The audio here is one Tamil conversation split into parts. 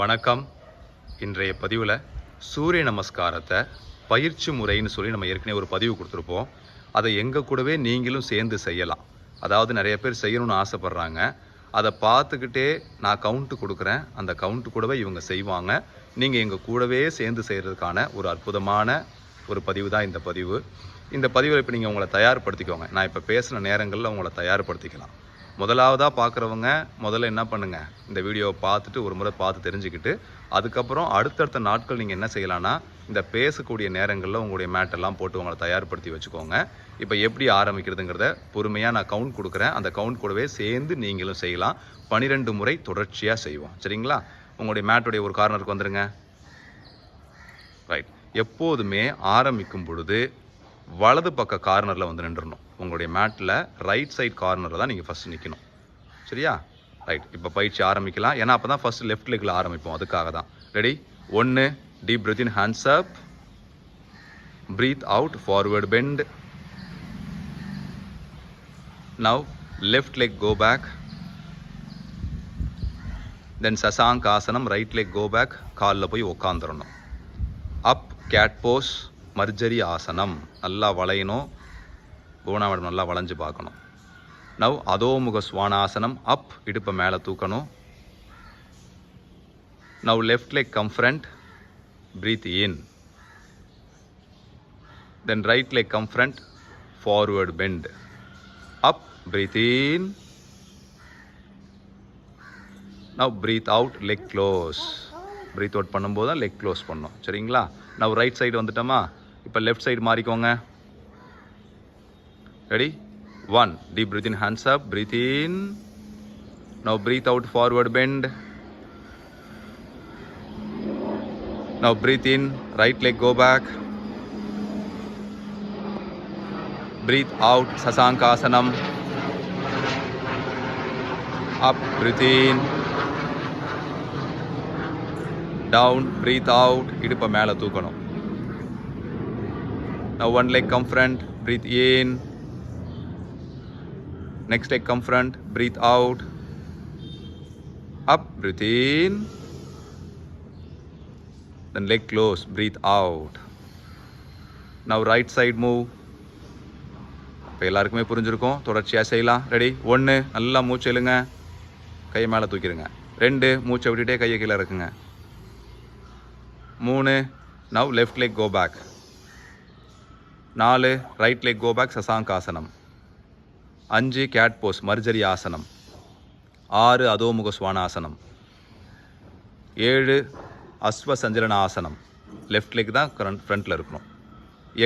வணக்கம். இன்றைய பதிவில் சூரிய நமஸ்காரத்தை பயிற்சி முறைன்னு சொல்லி நம்ம ஏற்கனவே ஒரு பதிவு கொடுத்துருப்போம். அதை எங்கள் கூடவே நீங்களும் சேர்ந்து செய்யலாம். அதாவது நிறைய பேர் செய்யணும்னு ஆசைப்பட்றாங்க. அதை பார்த்துக்கிட்டே நான் கவுண்ட்டு கொடுக்குறேன். அந்த கவுண்ட்டு கூடவே இவங்க செய்வாங்க. நீங்கள் எங்கள் கூடவே சேர்ந்து செய்கிறதுக்கான ஒரு அற்புதமான ஒரு பதிவு தான் இந்த பதிவு. இந்த பதிவில் இப்போ நீங்கள் உங்களை தயார்படுத்திக்கோங்க. நான் இப்போ பேசின நேரங்களில் உங்களை தயார்படுத்திக்கலாம். முதலாவதாக பார்க்குறவங்க முதல்ல என்ன பண்ணுங்கள் இந்த வீடியோவை பார்த்துட்டு ஒரு முறை பார்த்து தெரிஞ்சுக்கிட்டு அதுக்கப்புறம் அடுத்தடுத்த நாட்கள் நீங்கள் என்ன செய்யலான்னா இந்த பேசக்கூடிய நேரங்களில் உங்களுடைய மேட்டெல்லாம் போட்டு உங்களை தயார்படுத்தி வச்சுக்கோங்க. இப்போ எப்படி ஆரம்பிக்கிறதுங்கிறத பொறுமையாக நான் கவுண்ட் கொடுக்குறேன். அந்த கவுண்ட் கூடவே சேர்ந்து நீங்களும் செய்யலாம். பனிரெண்டு முறை தொடர்ச்சியாக செய்வோம். சரிங்களா? உங்களுடைய மேட்டுடைய ஒரு கார்னருக்கு வந்துடுங்க ரைட் எப்போதுமே ஆரம்பிக்கும் பொழுது வலது பக்க கார்னரில் வந்து நின்றுடணும் உங்களுடைய மேட்டில் ரைட் சைட் கார்னரில் தான் நீங்கள் ஃபஸ்ட்டு நிற்கணும் சரியா? ரைட் இப்போ பயிற்சி ஆரம்பிக்கலாம். ஏன்னா அப்போ தான் ஃபஸ்ட் லெஃப்ட் லெக்கில் ஆரம்பிப்போம். அதுக்காக தான். ரெடி ஒன்று deep breath in hands up. Breathe out forward bend. Now left leg go back. Then Shashank asana right leg go back காலில் போய் உக்காந்துடணும் up cat pose Marjari asana நல்லா வளையணும். புவனா நல்லா வளைஞ்சு பார்க்கணும். நவ் அதோமுக ஸ்வானாசனம் அப் இடுப்பை மேலே தூக்கணும். Now left leg come front breathe in then right leg come front forward bend up breathe in now breathe out leg close breathe out பண்ணும்போது தான் லெக் க்ளோஸ் பண்ணோம். சரிங்களா? நவ் ரைட் சைடு வந்துட்டோமா? இப்போ லெஃப்ட் சைடு மாறிக்கோங்க. Ready one deep breathe in hands up breathe in now breathe out forward bend Now breathe in, right leg go back. Breathe out, Sasankasanam. Up, breathe in. Down, breathe out. இடுப்பை மேலே தூக்கணும் Now one leg come front, breathe in. Next leg come front, breathe out. Up, breathe in. then leg close breathe out. Now right side move. இப்போ எல்லாருக்குமே புரிஞ்சிருக்கும். தொடர்ச்சியாக செய்யலாம். ரெடி ஒன்று நல்லா மூச்சு இழுங்க. கையை மேலே தூக்கிடுங்க ரெண்டு மூச்சை விட்டுட்டே கையை கீழே இருக்குங்க மூணு now left leg go back நாலு right leg go back Shashankasana. Asana அஞ்சு கேட் போஸ் மர்ஜரி ஆசனம். ஆறு அதோமுக சுவானாசனம் ஏழு அஸ்வ சஞ்சலன ஆசனம் லெஃப்ட் லெக் தான் கரண்ட் ஃப்ரண்ட்டில் இருக்கணும்.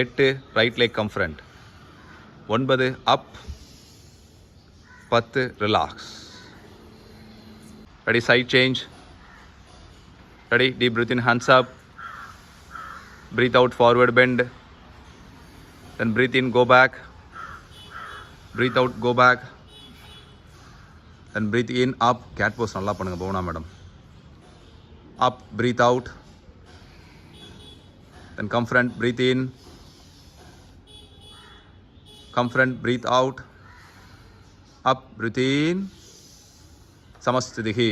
எட்டு ரைட் லெக் கம் ஃப்ரண்ட் ஒன்பது அப் பத்து relax ready side change ready deep breathe in hands up breathe out forward bend. Then breathe in go back. Breathe out go back then breathe in up cat pose நல்லா பண்ணுங்க போனா madam up breathe out then come front breathe in come front breathe out up breathe in samastitihi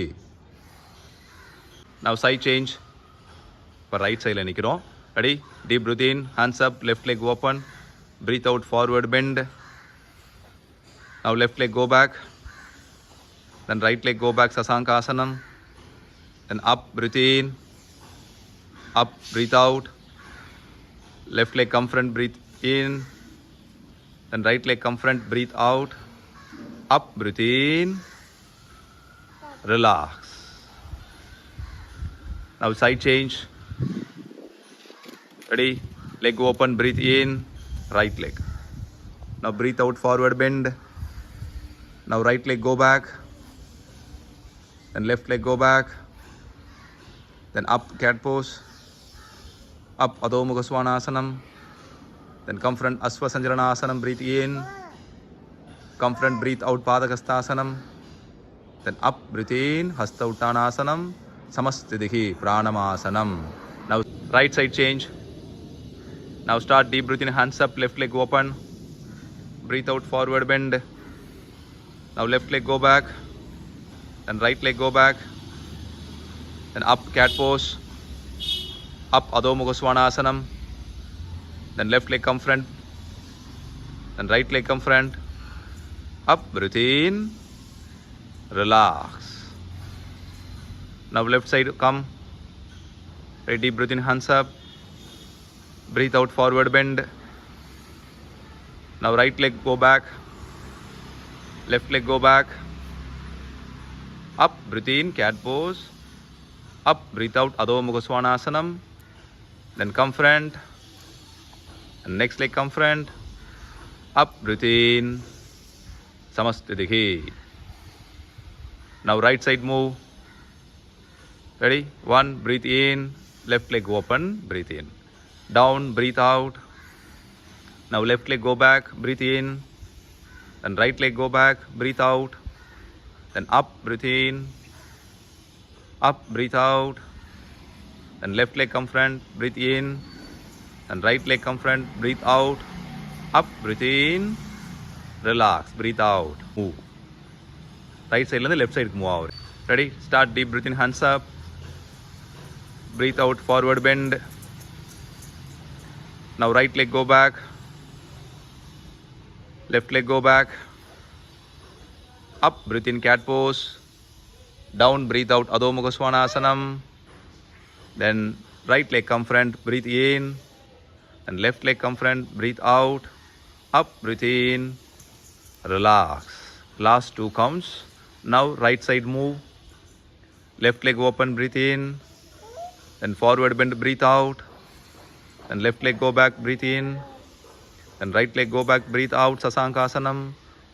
now side change இப்போ ரைட் சைடில் நிற்கிறோம் ready deep breath in hands up left leg open breathe out forward bend now left leg go back then right leg go back sasanka asanam then up breathe in up breathe out. Left leg come front breathe in. Then right leg come front breathe out. Up breathe in relax. Now side change. Ready? Leg go open breathe in. Right leg. Now breathe out forward bend now right leg go back then left leg go back then up cat pose up adho swanasana then come front asva sanjaranasana breathe in come front breathe out padakastasanam then up breathe in hasta uttanasanam samastitihi pranamasanam now right side change now start deep breathing. hands up left leg open breathe out forward bend now left leg go back then right leg go back then up cat pose up adho then left leg come front then right leg come front up breathe in relax. Now left side come ready, breathe in hands up breathe out forward bend. Now right leg go back left leg go back. Up breathe in cat pose. Up breathe out adho mukha svanasana then come front and next leg come front up breathe in. Samastitihi now right side move. Ready? One breathe in. Left leg open breathe in. Down breathe out. Now left leg go back breathe in then right leg go back, breathe out. Then up, breathe in. Up, breathe out. Then left leg come front, breathe in. Then right leg come front, breathe out. Up, breathe in. Relax, breathe out. Move. Right side the left side move out. Ready? Start deep breathing, hands up. Breathe out, forward bend. Now right leg go back left leg go back. Up breathe in cat pose. Down breathe out adho mukha svanasana then right leg come front breathe in. And left leg come front breathe out. Up breathe in. Relax. Last two counts now right side move. Left leg open breathe in. Then forward bend breathe out. And left leg go back breathe in. then right leg go back breathe out sasankasanam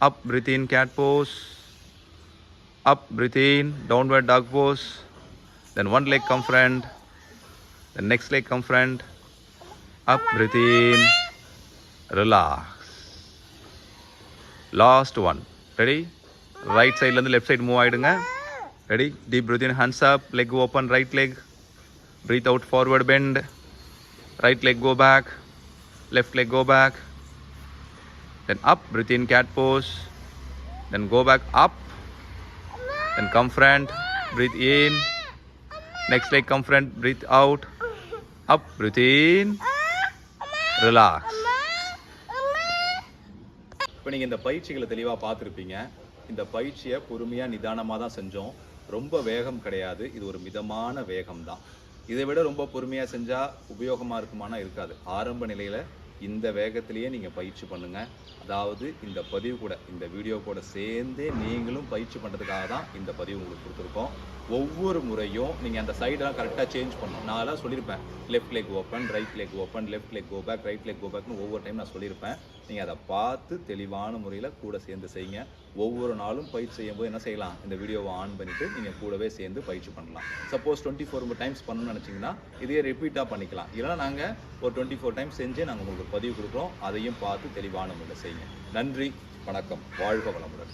up breathe in cat pose up breathe in downward dog pose then one leg come front then next leg come front up breathe in relax last one ready right சைட்லேருந்து லெஃப்ட் சைடு மூவ் ஆகிடுங்க ready deep breathe in hands up leg open right leg breathe out forward bend right leg go back left leg go back Then up breathe in cat pose. Then go back up. Then come front breathe in. Next leg come front breathe out. Up breathe in relax. இப்போ நீங்கள் இந்த பயிற்சிகளை தெளிவாக பார்த்துருப்பீங்க. இந்த பயிற்சியை பொறுமையாக நிதானமாக தான் செஞ்சோம். ரொம்ப வேகம் கிடையாது. இது ஒரு மிதமான வேகம் தான் இதை விட ரொம்ப பொறுமையாக செஞ்சால் உபயோகமாக இருக்குமானா இருக்காது. ஆரம்ப நிலையில் இந்த வேகத்திலேயே நீங்கள் பயிற்சி பண்ணுங்கள் அதாவது இந்த பதிவு கூட இந்த வீடியோ கூட சேர்ந்தே நீங்களும் பயிற்சி பண்ணுறதுக்காக தான் இந்த பதிவு உங்களுக்கு கொடுத்துருக்கோம். ஒவ்வொரு முறையும் நீங்கள் அந்த சைடெலாம் கரெக்டாக சேஞ்ச் பண்ணணும். நான் எல்லாம் சொல்லியிருப்பேன். Left leg open right leg open left leg go back right leg go பேக்னு ஒவ்வொரு டைம் நான் சொல்லியிருப்பேன். நீங்கள் அதை பார்த்து தெளிவான முறையில் கூட சேர்ந்து செய்யுங்க ஒவ்வொரு நாளும் பயிற்சி செய்யும்போது என்ன செய்யலாம்? இந்த வீடியோவை ஆன் பண்ணிவிட்டு நீங்கள் கூடவே சேர்ந்து பயிற்சி பண்ணலாம். சப்போஸ் டுவெண்ட்டி ஃபோர் டைம்ஸ் பண்ணணும்னு நினச்சிங்கன்னா இதையே ரிப்பீட்டாக பண்ணிக்கலாம். இல்லைனா நாங்கள் ஒரு டுவெண்ட்டி ஃபோர் டைம்ஸ் செஞ்சே நாங்கள் உங்களுக்கு பதிவு கொடுக்குறோம். அதையும் பார்த்து தெளிவான முறையில் செய்யுங்க. நன்றி வணக்கம். வாழ்க வளமுடன்.